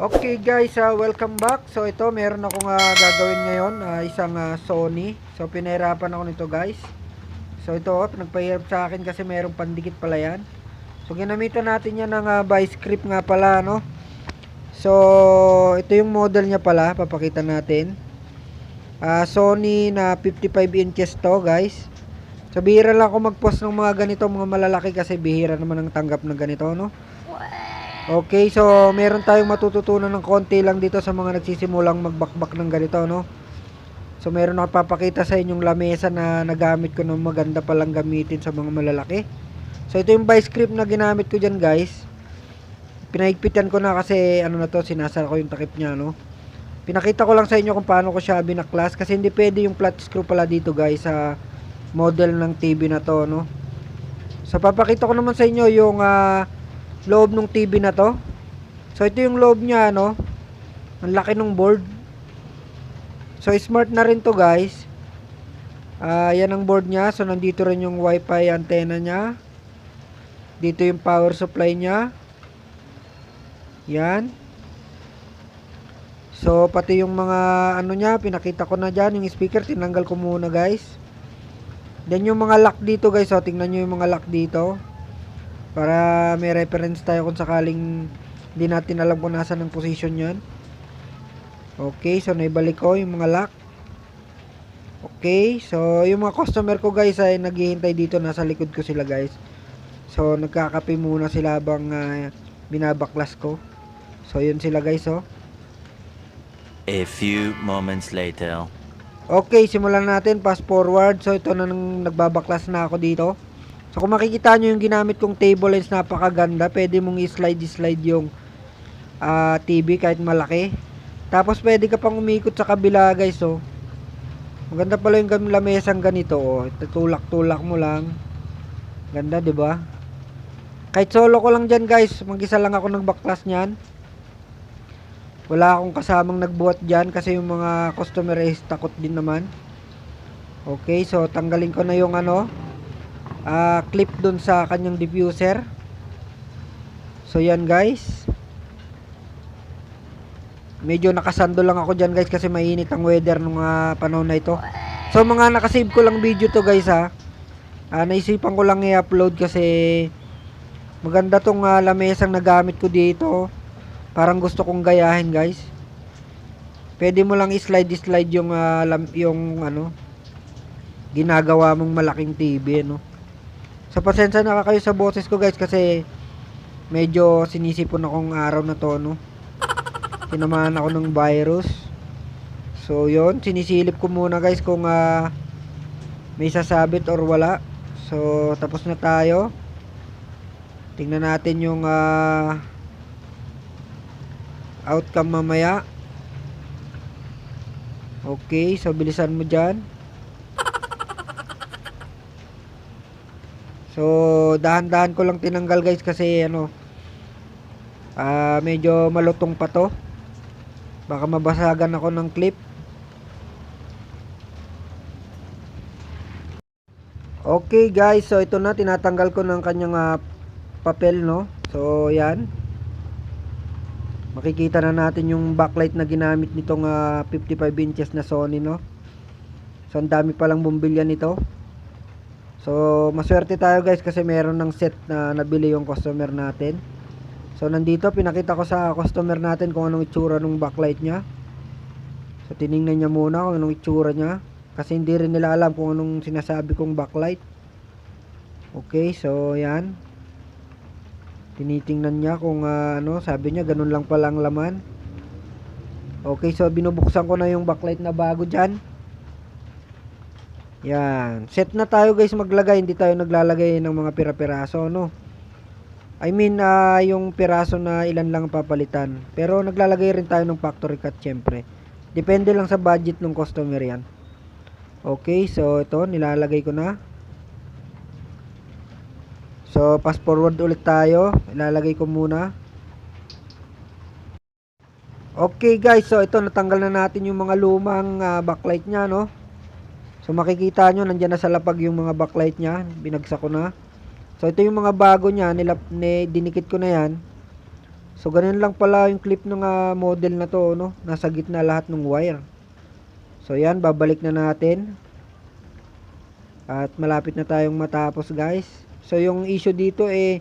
Okay guys, uh, welcome back. So ito, meron akong uh, gagawin ngayon, uh, isang uh, Sony. So pinahirapan ako nito guys. So ito, oh, pinagpahirap sa akin kasi merong pandikit pala yan. So ginamitan natin yan ng uh, vice grip nga pala, no? So ito yung model niya pala, papakita natin. Uh, Sony na 55 inches to guys. So bihira lang ako mag-post ng mga ganito, mga malalaki kasi bihira naman ang tanggap ng ganito, no? Okay, so meron tayong matututunan ng konti lang dito sa mga nagsisimulang magbakbak ng ganito, no? So meron ako papakita sa inyong lamesa na nagamit ko ng maganda palang gamitin sa mga malalaki. So ito yung vice grip na ginamit ko dyan guys. Pinahigpitan ko na kasi ano na to, sinasara ko yung takip niya, no? Pinakita ko lang sa inyo kung paano ko siya binaklas kasi hindi pwede yung flat screw pala dito guys sa model ng TV na to, no? So papakita ko naman sa inyo yung ah, loob ng TV na to. So ito yung loob niya no. Ang laki ng board. So smart na rin to guys. Ah, yan ang board niya. So nandito rin yung wifi antenna niya. Dito yung power supply niya. Yan. So pati yung mga ano niya, pinakita ko na diyan yung speaker, tinanggal ko muna guys. Then yung mga lock dito guys, so tingnan niyo yung mga lock dito. Para may reference tayo kung sakaling hindi natin alam kung nasa ng position yan. Okay, so naibalik ko yung mga lock. Okay, so yung mga customer ko guys ay naghihintay dito, nasa likod ko sila guys. So nagkakape muna sila habang ah, binabaklas ko. So yun sila guys oh. A few moments later. Okay, simulan natin. Fast forward. So, ito na nang nagbabaklas na ako dito. So, kung makikita nyo yung ginamit kong table lens, napakaganda. Pwede mong i-slide-slide yung ah, TV kahit malaki. Tapos, pwede ka pang umikot sa kabila, guys, oh. Maganda pala yung lamesang ganito, oh. Tutulak-tulak mo lang. Ganda, di ba? Kahit solo ko lang dyan, guys. Mag-isa lang ako nagbaklas niyan. Wala akong kasamang nagbuhat dyan kasi yung mga customer is takot din naman. Okay, so tanggalin ko na yung ano, ah clip dun sa kanyang diffuser. So yan guys. Medyo nakasando lang ako dyan guys kasi mainit ang weather nung ah, panahon na ito. So mga nakasave ko lang video to guys ha. Ah, naisipan ko lang i-upload kasi maganda tong ah, lamesang nagamit ko dito. Parang gusto kong gayahin, guys. Pwede mo lang i-slide slide yung ah, lam- yung ano ginagawa mong malaking TV, no. Sa pasensya na kayo sa boses ko, guys, kasi medyo sinisipon akong araw na to, no. Tinamaan ako ng virus. So, yon sinisilip ko muna, guys, kung ah, may sasabit or wala. So, tapos na tayo. Tingnan natin yung ah, outcome mamaya. Okay, so bilisan mo dyan. So, dahan-dahan ko lang tinanggal guys kasi ano, ah medyo malutong pa to. Baka mabasagan ako ng clip. Okay guys, so ito na tinatanggal ko ng kanyang ah, papel no. So, yan makikita na natin yung backlight na ginamit nitong ah, 55 inches na Sony no so ang dami palang bumbilya nito so maswerte tayo guys kasi meron ng set na nabili yung customer natin. So nandito pinakita ko sa customer natin kung anong itsura ng backlight nya so tiningnan niya muna kung anong itsura nya kasi hindi rin nila alam kung anong sinasabi kong backlight. Okay so yan. Tinitingnan niya kung ah, ano, sabi niya ganun lang pala ang laman. Okay, so binubuksan ko na yung backlight na bago diyan. Yan, set na tayo guys maglagay, hindi tayo naglalagay ng mga pira-piraso, no. I mean, ah, yung piraso na ilan lang papalitan. Pero naglalagay rin tayo ng factory cut syempre. Depende lang sa budget ng customer yan. Okay, so ito nilalagay ko na. So, fast forward ulit tayo. Ilalagay ko muna. Okay guys, so ito natanggal na natin yung mga lumang ah, backlight niya, no? So makikita nyo, nandyan na sa lapag yung mga backlight niya. Binagsak ko na. So ito yung mga bago niya, nilap, ni, dinikit ko na yan. So ganun lang pala yung clip ng ah, model na to, no? Nasa gitna lahat ng wire. So yan, babalik na natin. At malapit na tayong matapos, guys. So yung issue dito eh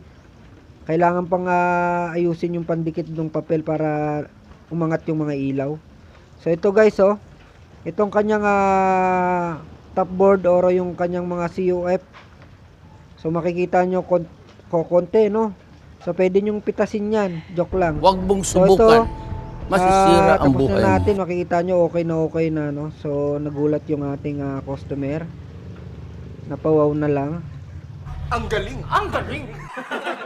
kailangan pang ah, ayusin yung pandikit ng papel para umangat yung mga ilaw. So ito guys, oh. Itong kanyang ah, top board or yung kanyang mga CUF. So makikita nyo kon ko konti, no? So pwede nyong pitasin yan. Joke lang. Huwag mong So, subukan. ito, Masisira Ah, ang buhay na mo. natin, makikita nyo okay na okay na, no? So nagulat yung ating ah, customer. Napawaw na lang. Ang galing! Ang galing!